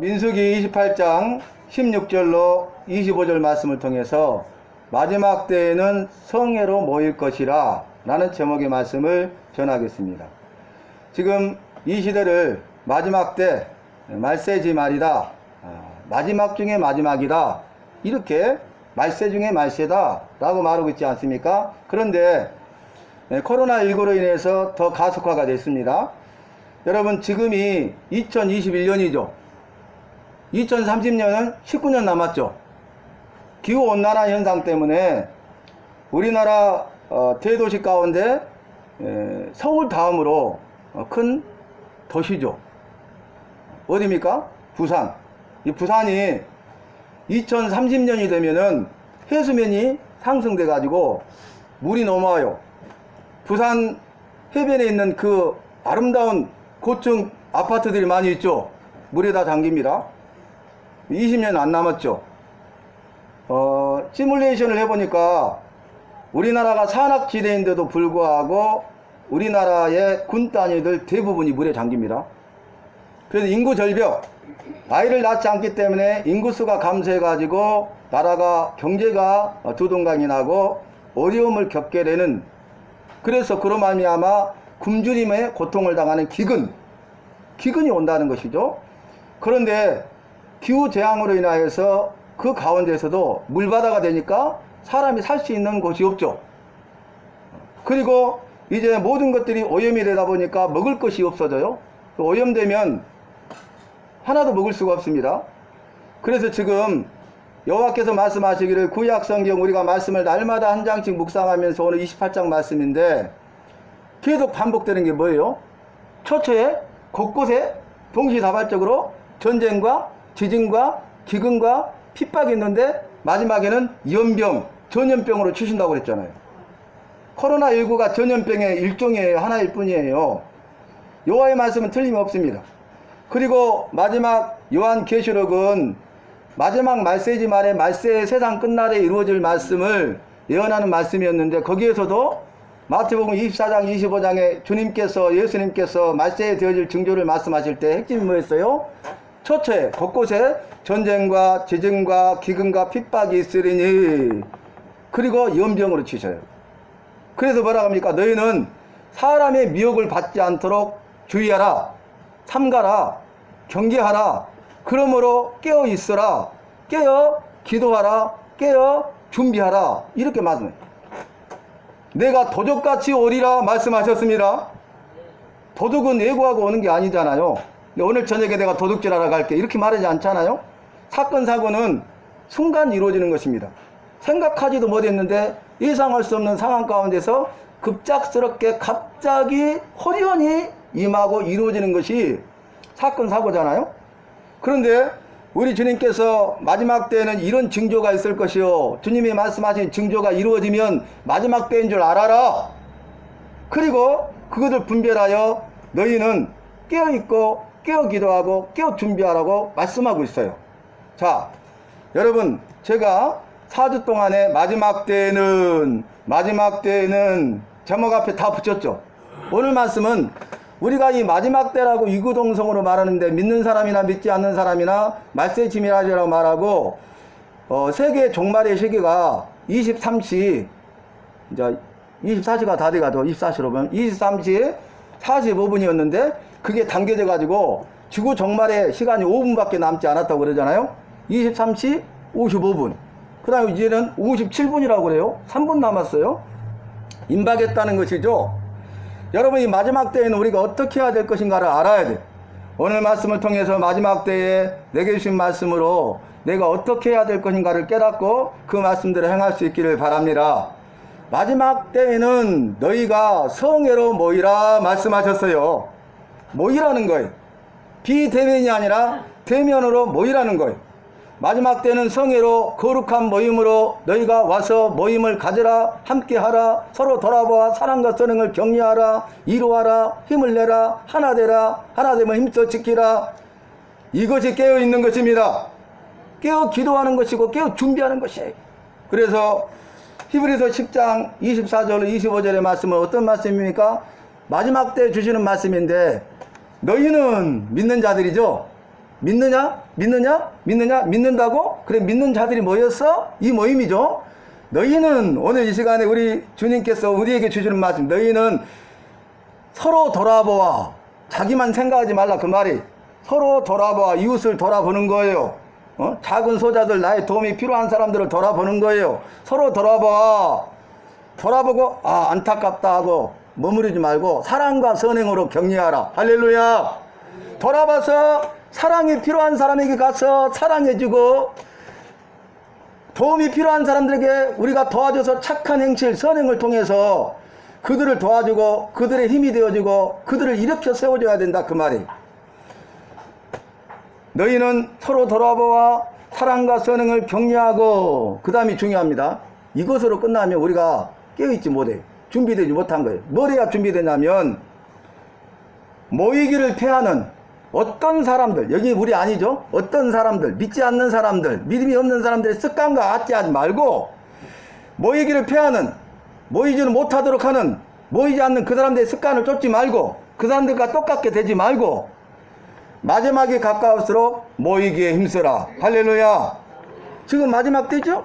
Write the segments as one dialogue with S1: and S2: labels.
S1: 민수기 28장 16절로 25절 말씀을 통해서 마지막 때에는 성회로 모일 것이라 라는 제목의 말씀을 전하겠습니다. 지금 이 시대를 마지막 때 말세지 말이다. 아, 마지막 중에 마지막이다. 이렇게 말세 중에 말세다 라고 말하고 있지 않습니까? 그런데 코로나19로 인해서 더 가속화가 됐습니다. 여러분 지금이 2021년이죠. 2030년은 19년 남았죠. 기후온난화 현상 때문에 우리나라 어, 대도시 가운데 에, 서울 다음으로 어, 큰 도시죠. 어디입니까? 부산. 이 부산이 2030년이 되면은 해수면이 상승돼 가지고 물이 넘어와요. 부산 해변에 있는 그 아름다운 고층 아파트들이 많이 있죠. 물에 다 잠깁니다. 20년 안 남았죠. 어, 시뮬레이션을 해보니까 우리나라가 산악지대인데도 불구하고 우리나라의 군 단위들 대부분이 물에 잠깁니다. 그래서 인구 절벽, 아이를 낳지 않기 때문에 인구수가 감소해가지고 나라가 경제가 두동강이 나고 어려움을 겪게 되는 그래서 그로 말미암아 굶주림에 고통을 당하는 기근, 기근이 온다는 것이죠. 그런데 기후 재앙으로 인하여서 그 가운데서도 물바다가 되니까 사람이 살 수 있는 곳이 없죠. 그리고 이제 모든 것들이 오염이 되다 보니까 먹을 것이 없어져요. 오염되면 하나도 먹을 수가 없습니다. 그래서 지금 여호와께서 말씀하시기를 구약 성경 우리가 말씀을 날마다 한 장씩 묵상하면서 오늘 28장 말씀인데 계속 반복되는 게 뭐예요? 초초에 곳곳에 동시다발적으로 전쟁과 지진과 기근과 핍박이 있는데 마지막에는 연병, 전염병으로 치신다고 그랬잖아요. 코로나19가 전염병의 일종이에요. 하나일 뿐이에요. 여호와의 말씀은 틀림없습니다. 그리고 마지막 요한 계시록은 마지막 말세지 말에 말세의 세상 끝날에 이루어질 말씀을 예언하는 말씀이었는데 거기에서도 마태복음 24장 25장에 주님께서 예수님께서 말세에 되어질 징조를 말씀하실 때 핵심이 뭐였어요? 초초에 곳곳에 전쟁과 지진과 기근과 핍박이 있으리니 그리고 연병으로 치셔요. 그래서 뭐라 합니까? 너희는 사람의 미혹을 받지 않도록 주의하라, 삼가라, 경계하라. 그러므로 깨어 있으라, 깨어 기도하라, 깨어 준비하라. 이렇게 말씀해요. 내가 도적같이 오리라 말씀하셨습니다. 도둑은 예고하고 오는 게 아니잖아요. 오늘 저녁에 내가 도둑질하러 갈게 이렇게 말하지 않잖아요. 사건 사고는 순간 이루어지는 것입니다. 생각하지도 못했는데 예상할 수 없는 상황 가운데서 급작스럽게 갑자기 호련히 임하고 이루어지는 것이 사건 사고잖아요. 그런데 우리 주님께서 마지막 때에는 이런 징조가 있을 것이요. 주님이 말씀하신 징조가 이루어지면 마지막 때인 줄 알아라. 그리고 그것을 분별하여 너희는 깨어있고 깨어 기도하고 깨어 준비하라고 말씀하고 있어요. 자, 여러분, 제가 4주 동안에 마지막 때에는, 마지막 때에는 제목 앞에 다 붙였죠. 오늘 말씀은 우리가 이 마지막 때라고 이구동성으로 말하는데 믿는 사람이나 믿지 않는 사람이나 말세 지미라지라고 말하고 어, 세계 종말의 시기가 23시 이제 24시가 다 돼가지고 24시로 보면 23시 45분이었는데 그게 당겨져 가지고 지구 종말의 시간이 5분밖에 남지 않았다고 그러잖아요. 23시 55분. 그 다음에 이제는 57분이라고 그래요. 3분 남았어요. 임박했다는 것이죠. 여러분 이 마지막 때에는 우리가 어떻게 해야 될 것인가를 알아야 돼. 오늘 말씀을 통해서 마지막 때에 내게 주신 말씀으로 내가 어떻게 해야 될 것인가를 깨닫고 그 말씀대로 행할 수 있기를 바랍니다. 마지막 때에는 너희가 성회로 모이라 말씀하셨어요. 모이라는 거예요. 비대면이 아니라 대면으로 모이라는 거예요. 마지막 때는 성회로 거룩한 모임으로 너희가 와서 모임을 가져라 함께 하라 서로 돌아보아 사랑과 선행을 격려하라 이루하라 힘을 내라 하나 되라 하나 되면 힘써 지키라 이것이 깨어 있는 것입니다. 깨어 기도하는 것이고 깨어 준비하는 것이에요. 그래서 히브리서 10장 24절 25절의 말씀은 어떤 말씀입니까? 마지막 때 주시는 말씀인데 너희는 믿는 자들이죠. 믿느냐? 믿느냐? 믿느냐? 믿는다고? 그래 믿는 자들이 모였어? 이 모임이죠. 너희는 오늘 이 시간에 우리 주님께서 우리에게 주시는 말씀 너희는 서로 돌아보아 자기만 생각하지 말라 그 말이 서로 돌아보아 이웃을 돌아보는 거예요. 어? 작은 소자들 나의 도움이 필요한 사람들을 돌아보는 거예요. 서로 돌아봐 돌아보고 아 안타깝다 하고 머무르지 말고 사랑과 선행으로 격려하라. 할렐루야. 돌아봐서 사랑이 필요한 사람에게 가서 사랑해주고 도움이 필요한 사람들에게 우리가 도와줘서 착한 행실 선행을 통해서 그들을 도와주고 그들의 힘이 되어주고 그들을 일으켜 세워줘야 된다 그 말이. 너희는 서로 돌아보아 사랑과 선행을 격려하고 그 다음이 중요합니다. 이것으로 끝나면 우리가 깨어있지 못해 준비되지 못한 거예요. 뭘 해야 준비되냐면 모이기를 패하는 어떤 사람들 여기 우리 아니죠? 어떤 사람들 믿지 않는 사람들 믿음이 없는 사람들의 습관과 아찌하지 말고 모이기를 패하는 모이지는 못하도록 하는 모이지 않는 그 사람들의 습관을 쫓지 말고 그 사람들과 똑같게 되지 말고 마지막에 가까울수록 모이기에 힘써라. 할렐루야. 지금 마지막 때죠?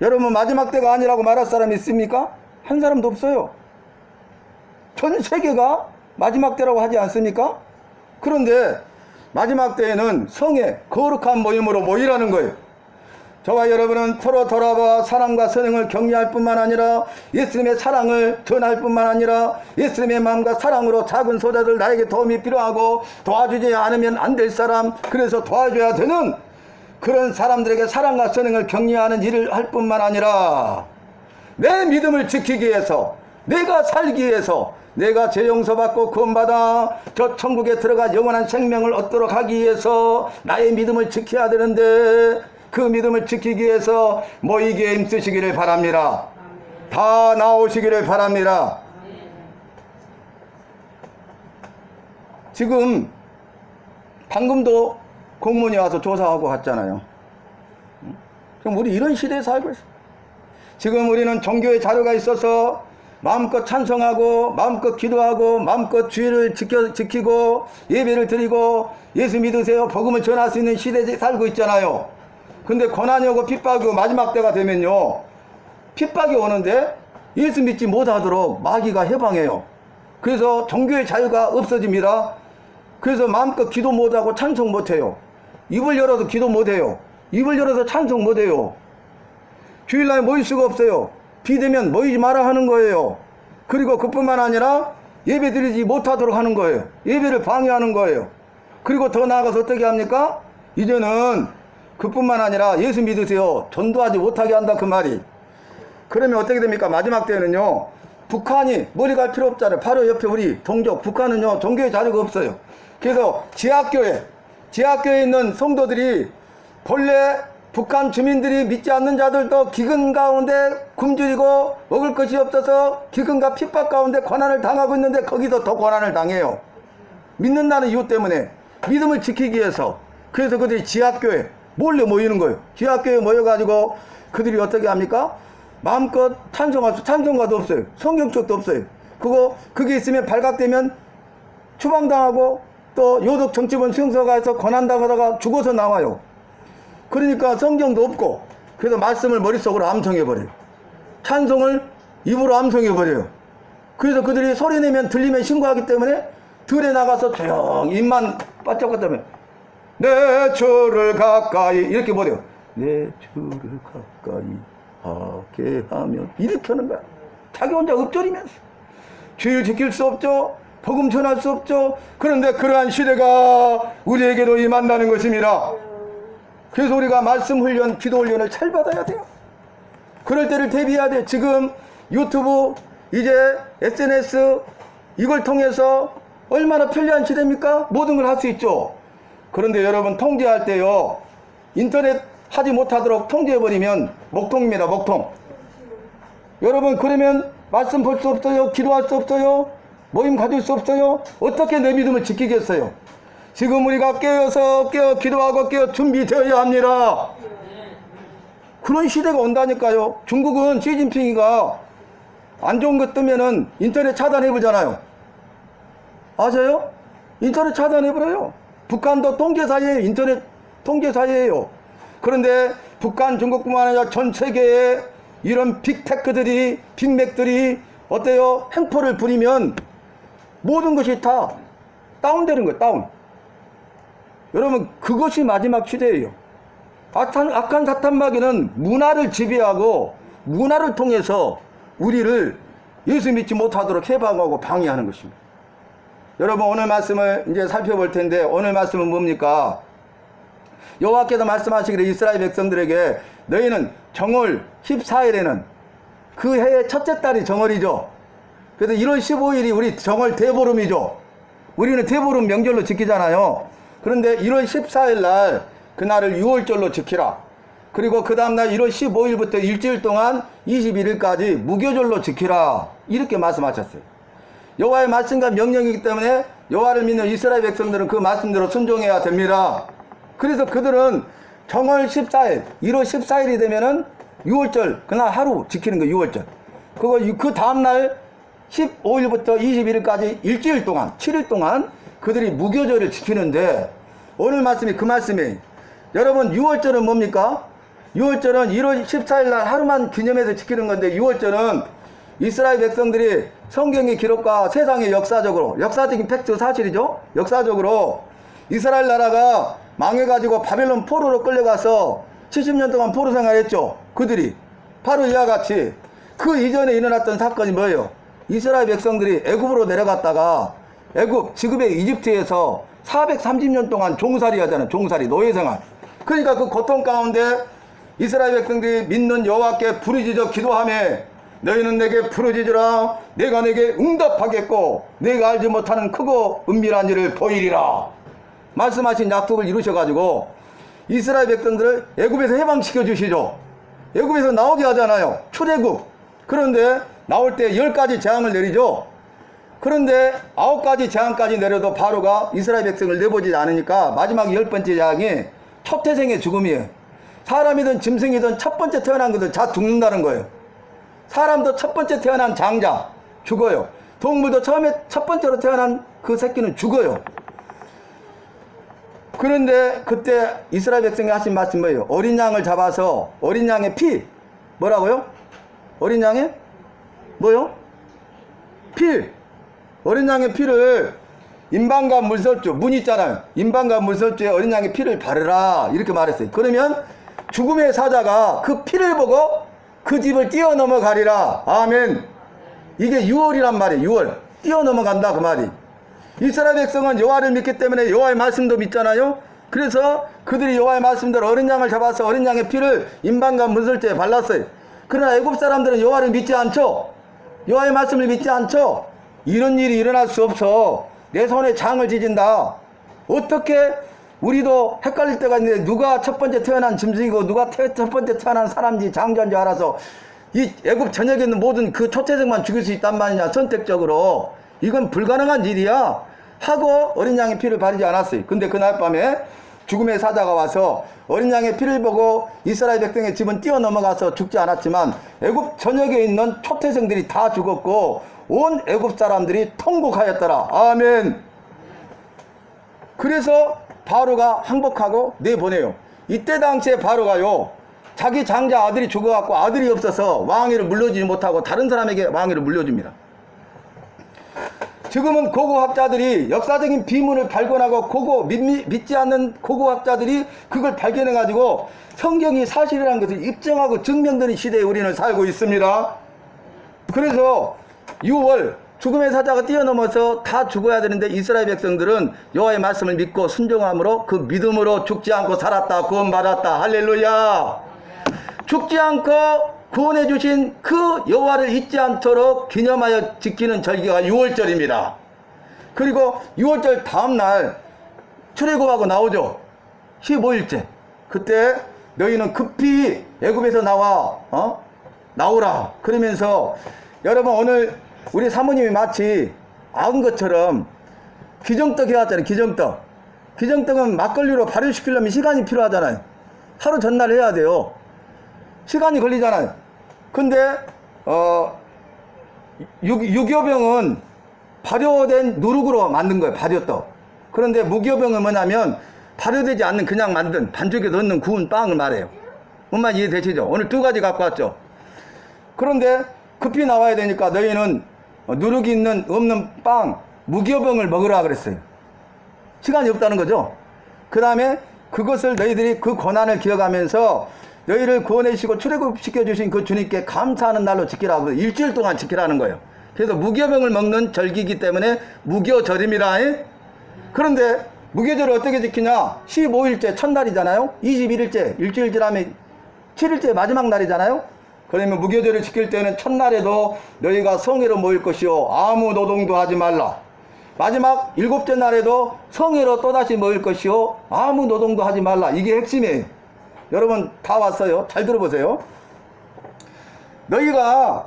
S1: 여러분 마지막 때가 아니라고 말할 사람이 있습니까 한 사람도 없어요 전 세계가 마지막 때라고 하지 않습니까? 그런데 마지막 때에는 성의 거룩한 모임으로 모이라는 거예요. 저와 여러분은 서로 돌아봐 사랑과 선행을 격려할 뿐만 아니라 예수님의 사랑을 전할 뿐만 아니라 예수님의 마음과 사랑으로 작은 소자들 나에게 도움이 필요하고 도와주지 않으면 안 될 사람 그래서 도와줘야 되는 그런 사람들에게 사랑과 선행을 격려하는 일을 할 뿐만 아니라 내 믿음을 지키기 위해서 내가 살기 위해서 내가 죄 용서받고 구원받아 저 천국에 들어가 영원한 생명을 얻도록 하기 위해서 나의 믿음을 지켜야 되는데 그 믿음을 지키기 위해서 모이기에 힘쓰시기를 바랍니다. 다 나오시기를 바랍니다. 지금 방금도 공무원이 와서 조사하고 갔잖아요. 그럼 우리 이런 시대에 살고 있어. 지금 우리는 종교의 자료가 있어서 마음껏 찬송하고 마음껏 기도하고 마음껏 주의를 지켜, 지키고 예배를 드리고 예수 믿으세요. 복음을 전할 수 있는 시대에 살고 있잖아요. 근데 고난이 오고 핍박이 오고 마지막 때가 되면요. 핍박이 오는데 예수 믿지 못하도록 마귀가 해방해요. 그래서 종교의 자유가 없어집니다. 그래서 마음껏 기도 못하고 찬송 못해요. 입을 열어도 기도 못해요. 입을 열어서 찬송 못해요 주일날 모일 수가 없어요. 비되면 모이지 마라 하는 거예요. 그리고 그뿐만 아니라 예배 드리지 못하도록 하는 거예요. 예배를 방해하는 거예요. 그리고 더 나아가서 어떻게 합니까? 이제는 그뿐만 아니라 예수 믿으세요. 전도하지 못하게 한다 그 말이. 그러면 어떻게 됩니까? 마지막 때는요. 북한이 머리 갈 필요 없잖아요. 바로 옆에 우리 동족 북한은요. 종교의 자료가 없어요. 그래서 지하교회 지하교회에 있는 성도들이 본래 북한 주민들이 믿지 않는 자들도 기근 가운데 굶주리고 먹을 것이 없어서 기근과 핍박 가운데 고난을 당하고 있는데 거기서 더 고난을 당해요. 믿는다는 이유 때문에 믿음을 지키기 위해서 그래서 그들이 지하교회 몰래 모이는 거예요. 지하교회 모여가지고 그들이 어떻게 합니까? 마음껏 찬송할 수 찬송가도 없어요. 성경책도 없어요. 그거 그게 있으면 발각되면 추방당하고 또 요독 정치본 수용소가에서 고난당하다가 죽어서 나와요. 그러니까 성경도 없고 그래서 말씀을 머릿속으로 암송해버려요. 찬송을 입으로 암송해버려요. 그래서 그들이 소리 내면 들리면 신고하기 때문에 들에 나가서 조용히 입만 바짝거다면 내 주를 가까이 이렇게 뭐래요. 내 주를 가까이 하게 하면 이렇게 하는 거야. 자기 혼자 읊조리면서 주일 지킬 수 없죠. 복음 전할 수 없죠. 그런데 그러한 시대가 우리에게도 임한다는 것입니다. 그래서 우리가 말씀 훈련, 기도 훈련을 잘 받아야 돼요. 그럴 때를 대비해야 돼. 지금 유튜브, 이제 SNS 이걸 통해서 얼마나 편리한 시대입니까? 모든 걸 할 수 있죠. 그런데 여러분 통제할 때요. 인터넷 하지 못하도록 통제해버리면 목통입니다. 목통. 여러분 그러면 말씀 볼 수 없어요. 기도할 수 없어요. 모임 가질 수 없어요. 어떻게 내 믿음을 지키겠어요? 지금 우리가 깨어서 깨어 기도하고 깨어 준비되어야 합니다. 그런 시대가 온다니까요. 중국은 시진핑이가 안 좋은 것 뜨면은 인터넷 차단해 보잖아요. 아세요? 인터넷 차단해 버려요. 북한도 통제사예요. 인터넷 통제사예요. 그런데 북한, 중국뿐만 아니라 전 세계에 이런 빅테크들이, 빅맥들이 어때요? 행포를 부리면 모든 것이 다 다운되는 거예요. 다운. 여러분 그것이 마지막 시대예요. 악한, 악한 사탄 마귀는 문화를 지배하고 문화를 통해서 우리를 예수 믿지 못하도록 해방하고 방해하는 것입니다. 여러분 오늘 말씀을 이제 살펴볼 텐데 오늘 말씀은 뭡니까? 여호와께서 말씀하시기를 이스라엘 백성들에게 너희는 정월 14일에는 그 해의 첫째 달이 정월이죠. 그래서 1월 15일이 우리 정월 대보름이죠. 우리는 대보름 명절로 지키잖아요. 그런데 1월 14일 날 그날을 6월절로 지키라. 그리고 그 다음날 1월 15일부터 일주일 동안 21일까지 무교절로 지키라. 이렇게 말씀하셨어요. 여호와의 말씀과 명령이기 때문에 여호와를 믿는 이스라엘 백성들은 그 말씀대로 순종해야 됩니다. 그래서 그들은 정월 14일, 1월 14일이 되면은 6월절 그날 하루 지키는 거 6월절. 그거 유- 그 다음 날 15일부터 21일까지 일주일 동안 7일 동안 그들이 무교절을 지키는데 오늘 말씀이 그 말씀이에요. 여러분 6월절은 뭡니까? 6월절은 1월 14일 날 하루만 기념해서 지키는 건데 6월절은 이스라엘 백성들이 성경의 기록과 세상의 역사적으로 역사적인 팩트 사실이죠. 역사적으로 이스라엘 나라가 망해가지고 바벨론 포로로 끌려가서 70년 동안 포로 생활했죠. 그들이 바로 이와 같이 그 이전에 일어났던 사건이 뭐예요? 이스라엘 백성들이 애굽으로 내려갔다가 애굽 지금의 이집트에서 430년 동안 종살이 하잖아요. 종살이 노예 생활. 그러니까 그 고통 가운데 이스라엘 백성들이 믿는 여호와께 부르짖어 기도하며 너희는 내게 부르짖으라. 내가 내게 응답하겠고 내가 알지 못하는 크고 은밀한 일을 보이리라. 말씀하신 약속을 이루셔가지고 이스라엘 백성들을 애굽에서 해방시켜 주시죠. 애굽에서 나오게 하잖아요. 출애굽. 그런데 나올 때 열 가지 재앙을 내리죠 그런데 아홉 가지 재앙까지 내려도 바로가 이스라엘 백성을 내보지 않으니까 마지막 열 번째 재앙이 첫 태생의 죽음이에요. 사람이든 짐승이든 첫 번째 태어난 것들 다 죽는다는 거예요. 사람도 첫 번째 태어난 장자 죽어요. 동물도 처음에 첫 번째로 태어난 그 새끼는 죽어요. 그런데 그때 이스라엘 백성이 하신 말씀 뭐예요? 어린 양을 잡아서 어린 양의 피 뭐라고요? 어린 양의 뭐요? 피 어린 양의 피를 인방과 물설주 문 있잖아요. 인방과 물설주에 어린 양의 피를 바르라. 이렇게 말했어요. 그러면 죽음의 사자가 그 피를 보고 그 집을 뛰어넘어 가리라. 아멘. 이게 6월이란 말이에요. 6월. 뛰어넘어 간다 그 말이. 이스라엘 백성은 여호와를 믿기 때문에 여호와의 말씀도 믿잖아요. 그래서 그들이 여호와의 말씀대로 어린 양을 잡아서 어린 양의 피를 인방과 문설주에 발랐어요. 그러나 애굽 사람들은 여호와를 믿지 않죠. 여호와의 말씀을 믿지 않죠. 이런 일이 일어날 수 없어. 내 손에 장을 지진다. 어떻게 우리도 헷갈릴 때가 있는데 누가 첫 번째 태어난 짐승이고 누가 태- 첫 번째 태어난 사람인지 장자인지 알아서 이 애굽 전역에 있는 모든 그 초태생만 죽일 수 있단 말이냐 선택적으로 이건 불가능한 일이야 하고 어린 양의 피를 바르지 않았어요 근데 그날 밤에 죽음의 사자가 와서 어린 양의 피를 보고 이스라엘 백성의 집은 뛰어넘어가서 죽지 않았지만 애굽 전역에 있는 초태생들이 다 죽었고 온 애굽 사람들이 통곡하였더라 아멘 그래서 바로가 항복하고 내보내요. 이때 당시에 바로가요. 자기 장자 아들이 죽어갖고 아들이 없어서 왕위를 물려주지 못하고 다른 사람에게 왕위를 물려줍니다. 지금은 고고학자들이 역사적인 비문을 발견하고 고고 믿, 믿지 않는 고고학자들이 그걸 발견해 가지고 성경이 사실이라는 것을 입증하고 증명되는 시대에 우리는 살고 있습니다. 그래서 6월 죽음의 사자가 뛰어넘어서 다 죽어야 되는데 이스라엘 백성들은 여호와의 말씀을 믿고 순종함으로 그 믿음으로 죽지 않고 살았다 구원받았다. 할렐루야. 죽지 않고 구원해 주신 그 여호와를 잊지 않도록 기념하여 지키는 절기가 6월절입니다. 그리고 6월절 다음날 출애굽하고 나오죠. 15일째. 그때 너희는 급히 애굽에서 나와 어? 나오라. 그러면서 여러분 오늘 우리 사모님이 마치 아은 것처럼 기정떡 해왔잖아요 기정떡 기정떡은 막걸리로 발효시키려면 시간이 필요하잖아요 하루 전날 해야 돼요 시간이 걸리잖아요 근데 어 육, 육여병은 발효된 누룩으로 만든 거예요 발효떡 그런데 무교병은 뭐냐면 발효되지 않는 그냥 만든 반죽에 넣는 구운 빵을 말해요. 엄마 이해되시죠? 오늘 두 가지 갖고 왔죠. 그런데 급히 나와야 되니까 너희는 누룩이 있는 없는 빵 무교병을 먹으라 그랬어요. 시간이 없다는 거죠. 그 다음에 그것을 너희들이 그 고난을 기억하면서 너희를 구원해주시고 출애굽시켜 주신 그 주님께 감사하는 날로 지키라고 일주일 동안 지키라는 거예요. 그래서 무교병을 먹는 절기이기 때문에 무교절입니다. 예? 그런데 무교절을 어떻게 지키냐? 15일째 첫날이잖아요. 21일째 일주일 지나면 7일째 마지막 날이잖아요. 그러면 무교절을 지킬 때는 첫날에도 너희가 성회로 모일 것이요 아무 노동도 하지 말라. 마지막 일곱째 날에도 성회로 또다시 모일 것이요 아무 노동도 하지 말라. 이게 핵심이에요. 여러분 다 왔어요. 잘 들어보세요. 너희가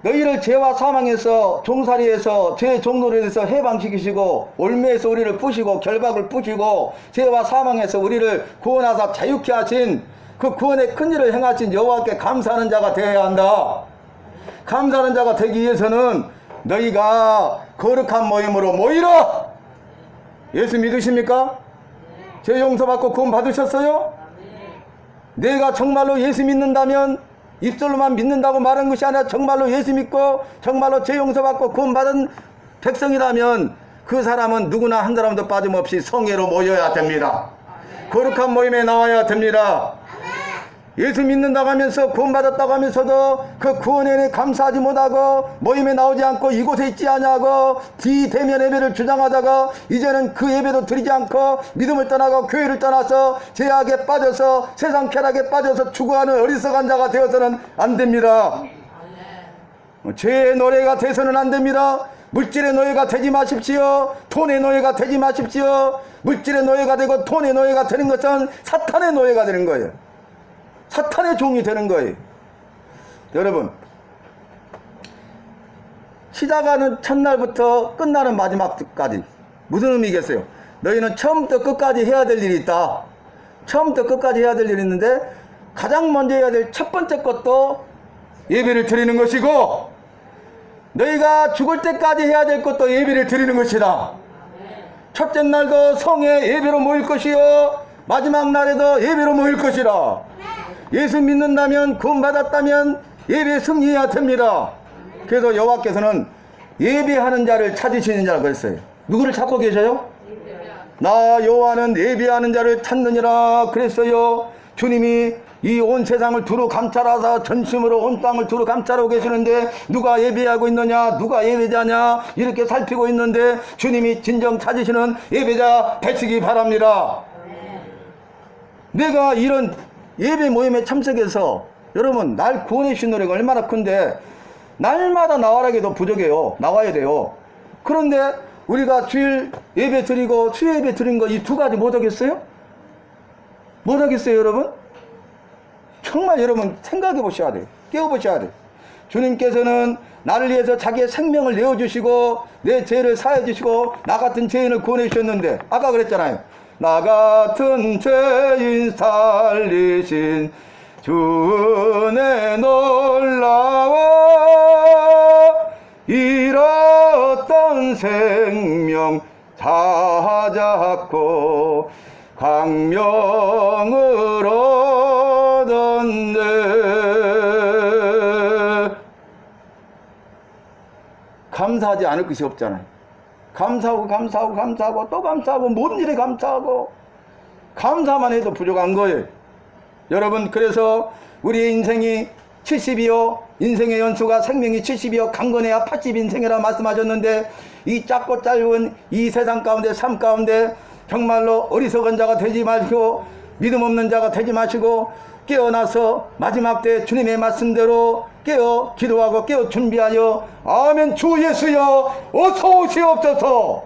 S1: 너희를 죄와 사망에서 종살이에서 죄 종노릇에서 해방시키시고 올매에서 우리를 부시고 결박을 부시고 죄와 사망에서 우리를 구원하사 자유케 하신 그 구원의 큰 일을 행하신 여호와께 감사하는 자가 되어야 한다. 감사하는 자가 되기 위해서는 너희가 거룩한 모임으로 모이라. 예수 믿으십니까? 죄 용서받고 구원 받으셨어요? 내가 정말로 예수 믿는다면 입술로만 믿는다고 말한 것이 아니라 정말로 예수 믿고 정말로 죄 용서받고 구원 받은 백성이라면 그 사람은 누구나 한 사람도 빠짐없이 성회로 모여야 됩니다. 거룩한 모임에 나와야 됩니다. 예수 믿는다고 하면서 구원받았다고 하면서도 그 구원에 감사하지 못하고 모임에 나오지 않고 이곳에 있지 않냐고 비대면 예배를 주장하다가 이제는 그 예배도 드리지 않고 믿음을 떠나고 교회를 떠나서 죄악에 빠져서 세상 쾌락에 빠져서 추구하는 어리석은 자가 되어서는 안 됩니다. 죄의 노예가 돼서는 안 됩니다. 물질의 노예가 되지 마십시오. 돈의 노예가 되지 마십시오. 물질의 노예가 되고 돈의 노예가 되는 것은 사탄의 노예가 되는 거예요. 사탄의 종이 되는 거예요. 여러분, 시작하는 첫날부터 끝나는 마지막까지 무슨 의미겠어요? 너희는 처음부터 끝까지 해야 될 일이 있다. 처음부터 끝까지 해야 될 일이 있는데 가장 먼저 해야 될 첫 번째 것도 예배를 드리는 것이고 너희가 죽을 때까지 해야 될 것도 예배를 드리는 것이다. 첫째 날도 성에 예배로 모일 것이요 마지막 날에도 예배로 모일 것이라. 예수 믿는다면 구원받았다면 예배 승리해야 됩니다. 그래서 여호와께서는 예배하는 자를 찾으시는 자라고 했어요. 누구를 찾고 계셔요? 나 여호와는 예배하는 자를 찾느니라 그랬어요. 주님이 이 온 세상을 두루 감찰하사 전심으로 온 땅을 두루 감찰하고 계시는데 누가 예배하고 있느냐 누가 예배자냐 이렇게 살피고 있는데 주님이 진정 찾으시는 예배자 되시기 바랍니다. 내가 이런 예배 모임에 참석해서 여러분 날 구원해 주신 노래가 얼마나 큰데 날마다 나와라기도 부족해요. 나와야 돼요. 그런데 우리가 주일 예배 드리고 수요 예배 드린 거 이 두 가지 못 하겠어요? 못 하겠어요, 여러분? 정말 여러분 생각해 보셔야 돼요. 깨워 보셔야 돼요. 주님께서는 나를 위해서 자기의 생명을 내어 주시고 내 죄를 사해 주시고 나 같은 죄인을 구원해 주셨는데 아까 그랬잖아요. 나 같은 죄인 살리신 주의 놀라워. 잃었던 생명 찾았고 강명을 얻었네. 감사하지 않을 것이 없잖아요 감사하고 감사하고 감사하고 또 감사하고 뭔 일에 감사하고. 감사만 해도 부족한 거예요. 여러분 그래서 우리의 인생이 70이요 인생의 연수가 생명이 70이요 강건해야 80 인생이라 말씀하셨는데 이 작고 짧은 이 세상 가운데 삶 가운데 정말로 어리석은 자가 되지 마시고 믿음 없는 자가 되지 마시고 깨어나서 마지막 때 주님의 말씀대로 깨어 기도하고 깨어 준비하여 아멘 주 예수여 어서 오시옵소서.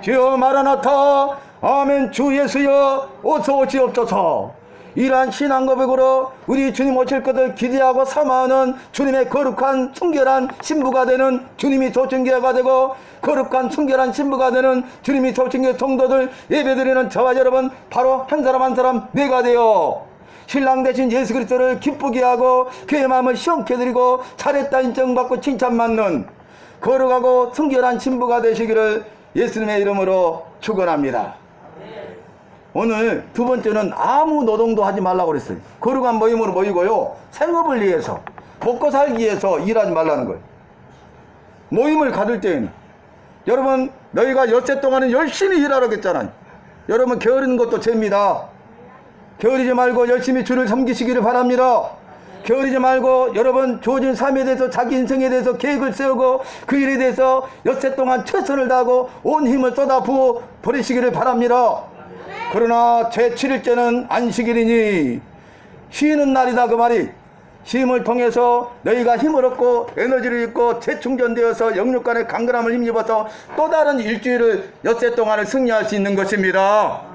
S1: 주여 마라나타 아멘 주 예수여 어서 오시옵소서. 이러한 신앙 고백으로 우리 주님 오실 것을 기대하고 사모하는 주님의 거룩한 순결한 신부가 되는 주님이 조청교가 되고 거룩한 순결한 신부가 되는 주님이 조청교 성도들 예배드리는 저와 여러분 바로 한 사람 한 사람 내가 되어 신랑 대신 예수 그리스도를 기쁘게 하고 그의 마음을 시원케 드리고 잘했다 인정받고 칭찬받는 거룩하고 순결한 신부가 되시기를 예수님의 이름으로 축원합니다. 오늘 두 번째는 아무 노동도 하지 말라고 그랬어요. 거룩한 모임으로 모이고요. 생업을 위해서, 먹고 살기 위해서 일하지 말라는 거예요. 모임을 가질 때에는 여러분 너희가 엿새 동안은 열심히 일하라고 했잖아요. 여러분 게으른 것도 죄입니다. 게으르지 말고 열심히 주를 섬기시기를 바랍니다. 게으르지 말고 여러분 주어진 삶에 대해서 자기 인생에 대해서 계획을 세우고 그 일에 대해서 엿새 동안 최선을 다하고 온 힘을 쏟아 부어 버리시기를 바랍니다. 그러나 제7일째는 안식일이니 쉬는 날이다 그 말이 쉼을 통해서 너희가 힘을 얻고 에너지를 얻고 재충전되어서 영육간의 강건함을 힘입어서 또 다른 일주일을 엿새 동안을 승리할 수 있는 것입니다.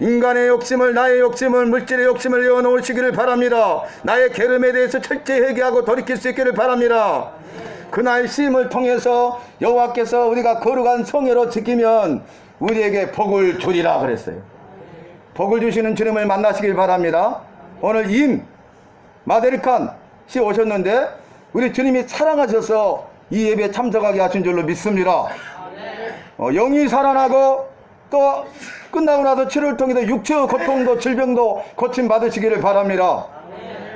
S1: 인간의 욕심을 나의 욕심을 물질의 욕심을 내어놓으시기를 바랍니다. 나의 게름에 대해서 철저히 회개하고 돌이킬 수 있기를 바랍니다. 그날 쉼을 통해서 여호와께서 우리가 거룩한 성회로 지키면 우리에게 복을 주리라 그랬어요. 복을 주시는 주님을 만나시길 바랍니다. 오늘 임 마데리칸 씨 오셨는데 우리 주님이 사랑하셔서 이 예배에 참석하게 하신 줄로 믿습니다. 어, 영이 살아나고 또 끝나고 나서 치료를 통해서 육체의 고통도 질병도 고침 받으시기를 바랍니다.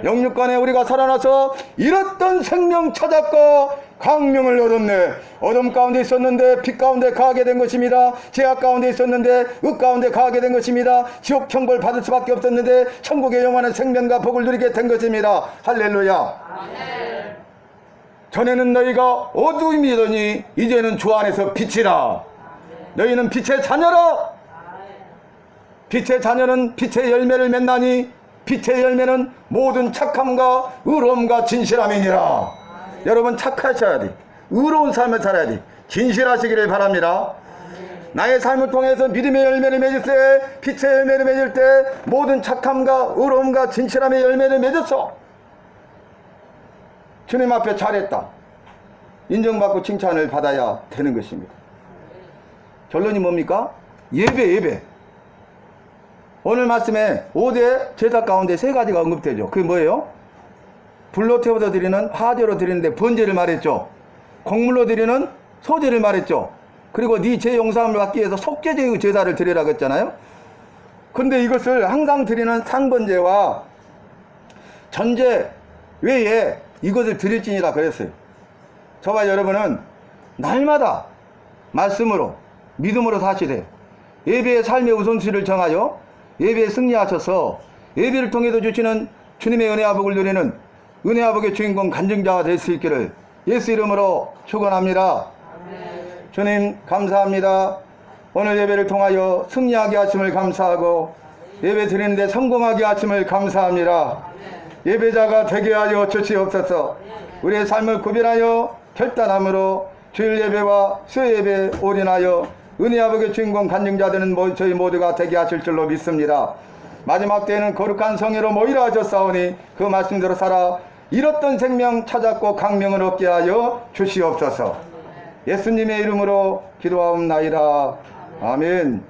S1: 영육간에 우리가 살아나서 잃었던 생명 찾았고 광명을 얻었네. 어둠 가운데 있었는데 빛 가운데 가게 된 것입니다. 죄악 가운데 있었는데 흑 가운데 가게 된 것입니다. 지옥 형벌 받을 수밖에 없었는데 천국의 영원한 생명과 복을 누리게 된 것입니다. 할렐루야. 전에는 너희가 어두움이더니 이제는 주 안에서 빛이라. 너희는 빛의 자녀라. 빛의 자녀는 빛의 열매를 맺나니 빛의 열매는 모든 착함과 의로움과 진실함이니라. 여러분 착하셔야 돼. 의로운 삶을 살아야 돼. 진실하시기를 바랍니다. 나의 삶을 통해서 믿음의 열매를 맺을 때, 빛의 열매를 맺을 때 모든 착함과 의로움과 진실함의 열매를 맺었어. 주님 앞에 잘했다. 인정받고 칭찬을 받아야 되는 것입니다. 결론이 뭡니까? 예배, 예배. 오늘 말씀에 5대 제사 가운데 세 가지가 언급되죠. 그게 뭐예요? 불로 태워서 드리는 화제로 드리는데 번제를 말했죠. 곡물로 드리는 소제를 말했죠. 그리고 네 죄 용서함을 받기 위해서 속죄제의 제사를 드리라고 했잖아요. 근데 이것을 항상 드리는 상번제와 전제 외에 이것을 드릴지니라 그랬어요. 저와 여러분은 날마다 말씀으로 믿음으로 사시되 예배의 삶의 우선순위를 정하여 예배에 승리하셔서 예배를 통해서 주시는 주님의 은혜와 복을 누리는 은혜와 복의 주인공 간증자가 될 수 있기를 예수 이름으로 축원합니다. 주님 감사합니다. 오늘 예배를 통하여 승리하게 하심을 감사하고 예배 드리는데 성공하게 하심을 감사합니다. 예배자가 되게 하여 주시옵소서. 우리의 삶을 구별하여 결단함으로 주일 예배와 수요 예배에 올인하여 은혜와 복의 주인공 간증자 되는 모- 저희 모두가 되게 하실 줄로 믿습니다. 마지막 때에는 거룩한 성회로 모이라 하셨사오니 그 말씀대로 살아 잃었던 생명 찾았고 강명을 얻게 하여 주시옵소서. 예수님의 이름으로 기도하옵나이다. 아멘.